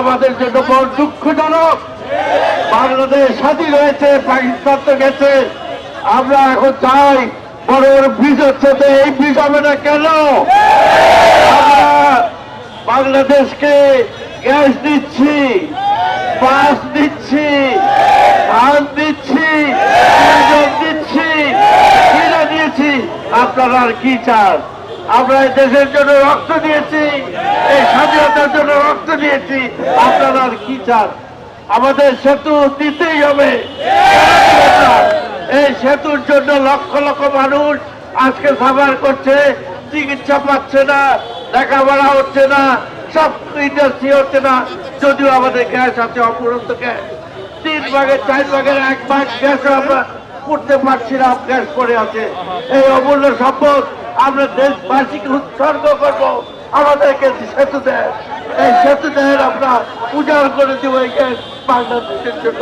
আমাদের জন্য বড় দুঃখজনক। বাংলাদেশ স্বাধীন হয়েছে পাকিস্তান তো গেছে। আমরা এখন চাই বড় বড় ব্রিজ হচ্ছে এই ব্রিজ হবে না কেন? বাংলাদেশকে গ্যাস দিচ্ছি, বাস দিচ্ছি, ধান দিচ্ছি দিচ্ছি দিয়েছি। আপনারা আর কি চান? আমরা এই দেশের জন্য রক্ত দিয়েছি এই স্বাধীনতার জন্য রক্ত দিয়েছি, আপনারা কি চান? আমাদের সেতু দিতেই হবে। এই সেতুর জন্য লক্ষ লক্ষ মানুষ আজকে সাফার করছে, চিকিৎসা পাচ্ছে না, লেখাপড়া হচ্ছে না, সব ইন্ডাস্ট্রি হচ্ছে না। যদিও আমাদের গ্যাস আছে, অপুরন্ত গ্যাস। তিন ভাগের চার ভাগের এক ভাগ গ্যাস আমরা করতে পারছি না, গ্যাস করে আছে। এই অমূল্য সম্পদ আমরা দেশবাসীকে উৎসর্গ করব। আমাদেরকে সেতু দেয় এই সেতু দেয় আমরা উজাড় করে দেবো এই বাংলাদেশের জন্য।